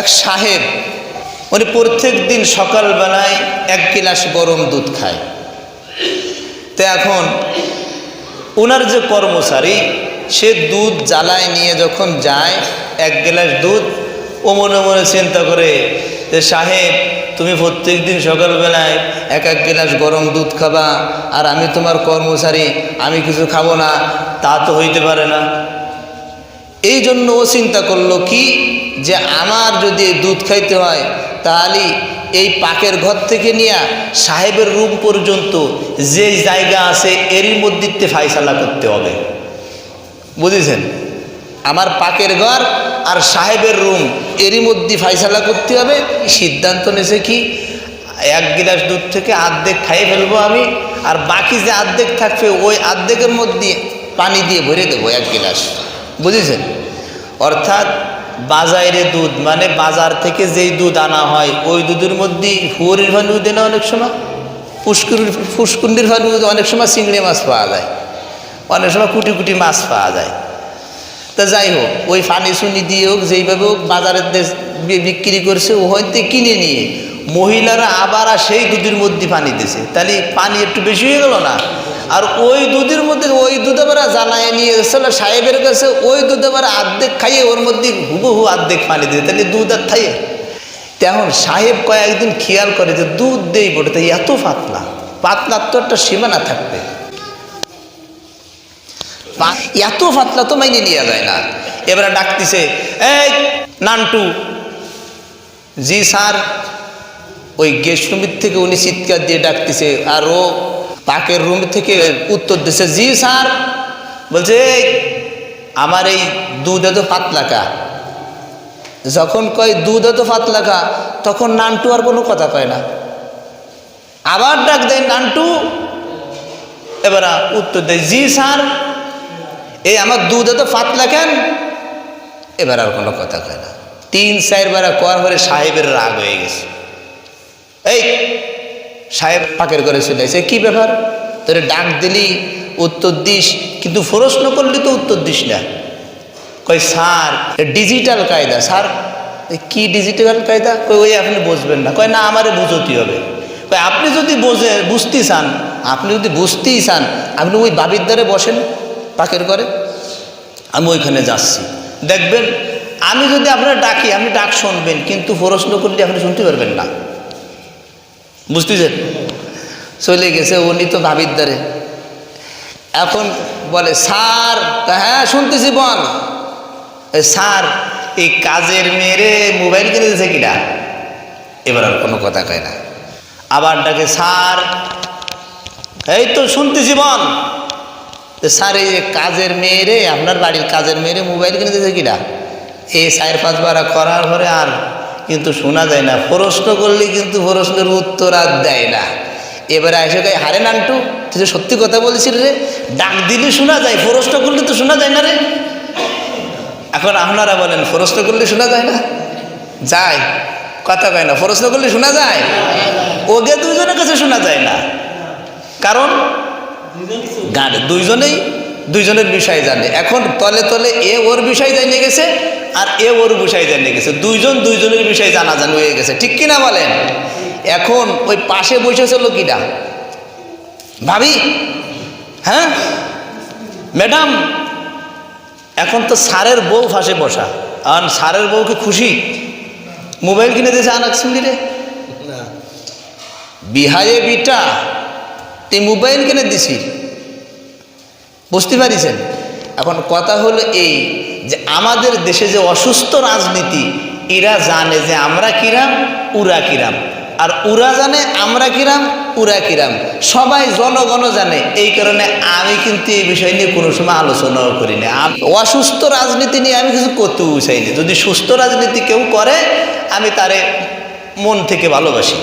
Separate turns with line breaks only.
এক সাহেব, উনি প্রত্যেক দিন সকালবেলায় এক গিলাস গরম দুধ খায়। তো এখন ওনার যে কর্মচারী, সে দুধ জ্বালায় নিয়ে যখন যায় এক গ্লাস দুধ, ও মনে মনে চিন্তা করে যে সাহেব, তুমি প্রত্যেক দিন সকালবেলায় এক এক গ্লাস গরম দুধ খাবা, আর আমি তোমার কর্মচারী, আমি কিছু খাব না, তা তো হইতে পারে না। এই জন্য ও চিন্তা করল কি যে আমার যদি দুধ খাইতে হয়, তাহলে এই পাকের ঘর থেকে নিয়ে সাহেবের রুম পর্যন্ত যে জায়গা আছে এরই মধ্যে ফাইসালা করতে হবে। বুঝেছেন? আমার পাকের ঘর আর সাহেবের রুম এরই মধ্যে ফাইসালা করতে হবে। সিদ্ধান্ত নিয়েছে কি, এক গিলাস দুধ থেকে আর্ধেক খাইয়ে ফেলব আমি, আর বাকি যে আর্ধেক থাকবে, ওই আর্ধেকের মধ্যে পানি দিয়ে ভরে দেবো এক গিলাস। বুঝেছেন? অর্থাৎ বাজারে দুধ মানে বাজার থেকে যেই দুধ আনা হয়, ওই দুধের মধ্যে হুয়ারির ভালু দেয় না অনেক সময়? পুষ্কুরির পুষ্কুন্ডির ভালু অনেক সময় চিংড়ি মাছ পাওয়া যায়। অনেক সময় কুটি কুটি মাছ পাওয়া যায়। তা যাই হোক, ওই ফানি সুনি দিয়ে হোক, যেইভাবে হোক, বাজারের দেশ বিক্রি করছে, ও হয়তো কিনে নিয়ে। মহিলারা আবার সেই দুধের মধ্যে পানি দিছে। তাহলে পানি একটু বেশি হয়ে গেল না? আর ওই দুধের মধ্যে, ওই দুধ আবার জ্বালায় নিয়ে এসেছিল, সাহেবের কাছে ওই দুধ আবার আর্ধেক খাইয়ে ওর মধ্যে হুবহু আর্ধেক পানি দিয়ে তাহলে দুধ আর খাইয়ে? তেমন সাহেব কয়েকদিন খেয়াল করে যে দুধ দেই বটে তাই এত পাতলা, পাতলার তো একটা সীমানা থাকবে। এত পাতলা তো মাইনে নেওয়া যায় না। এবারে ডাকতেছে, এই নান্টু, জি স্যার। ওই গেস্ট রুমের থেকে উনি চিৎকার দিয়ে ডাকতেছে, আর ও পাকের রুম থেকে উত্তর দিছে জি স্যার। বলছে "এই, আমার এই দুধ এত পাতলা কা? যখন কয় দুধ এত পাতলা কা? তখন নানটু আর কোনো কথা কয় না। আবার ডাক দেয় নানটু। এবার উত্তর দেয় জি স্যার। এই আমার দুধ এত পাতলা কেন? এবার আর কোনো কথা কয় না। তিন চারবার করার পরে সাহেবের রাগ হয়ে গেছে। এই সাহেব পাকের করে চলে এসে কি ব্যাপার? তোরে ডাক দিলি, উত্তর দিস, কিন্তু প্রশ্ন করলি তো উত্তর দিস না। কই স্যার ডিজিটাল কায়দা। স্যার কি ডিজিটাল কায়দা? কই ওই আপনি বুঝবেন না। কয়, না, আমারে বুঝতে হবে। কয়, আপনি যদি বোঝে, বুঝতে চান, আপনি যদি বুঝতেই চান, আপনি ওই বাবির দ্বারে বসেন পাকের করে আমি ওইখানে যাচ্ছি। দেখবেন, আমি যদি আপনার ডাকি, আপনি ডাক শুনবেন, কিন্তু প্রশ্ন করলে আপনি শুনতে পারবেন না। বুঝতেছেন? চলে গেছে উনি তো ভাবির দ্বারে। এখন বলে স্যার তা হ্যাঁ শুনতেছি বল। এ, স্যার এই কাজের মেয়েরে মোবাইল কিনে দিয়েছে কিনা? এবার আর কোনো কথা কয় না। আবার ডাকে স্যার এই তো শুনতেছি বল। স্যার এই কাজের মেয়েরে আপনার বাড়ির কাজের মেয়েরে মোবাইল কিনে দিয়েছে কিনা? এই চার পাঁচবার করার পরে আর কিন্তু শোনা যায় না। প্রশ্ন করলে কিন্তু প্রশ্নের উত্তর আর দেয় না। এবারে এসে গায়ে হারে নান্টু, তুই সত্যি কথা বলছিস রে, ডাক দিলে শোনা যায়, প্রশ্ন করলে তো শোনা যায় না রে। এখন আপনারা বলেন, প্রশ্ন করলে শোনা যায় না? যায়, কথা কয় না, প্রশ্ন করলে শোনা যায়? ওকে দুজনের কাছে শোনা যায় না। কারণ, গান, দুইজনেই দুইজনের বিষয় জানে। এখন তলে তলে এ ওর বিষয় জানিয়ে গেছে আর এ ওর বিষয় জানিয়ে গেছে। দুইজন দুইজনের বিষয় জানা জানি হয়ে গেছে। ঠিক কিনা বলেন? এখন ওই পাশে বসেছিল কিনা ভাবি? হ্যাঁ? ম্যাডাম এখন তো স্যারের বউ ফাঁসে বসা। আর স্যারের বউকে খুশি? মোবাইল কিনে দিয়েছে আনাক সিন্দিরে বিহায়ে বিটা তুই মোবাইল কিনে দিছি বুঝতে পারিছেন? এখন কথা হলো এই যে আমাদের দেশে যে অসুস্থ রাজনীতি, এরা জানে যে আমরা কিরাম উরা কিরাম। আর উরা জানে আমরা কিরাম উরা কিরাম। সবাই জনগণ জানে। এই কারণে আমি কিন্তু এই বিষয় নিয়ে কোনো সময় আলোচনাও করি না। অসুস্থ রাজনীতি নিয়ে আমি কিছু করতেও চাইনি যদি সুস্থ রাজনীতি কেউ করে, আমি তারে মন থেকে ভালোবাসি।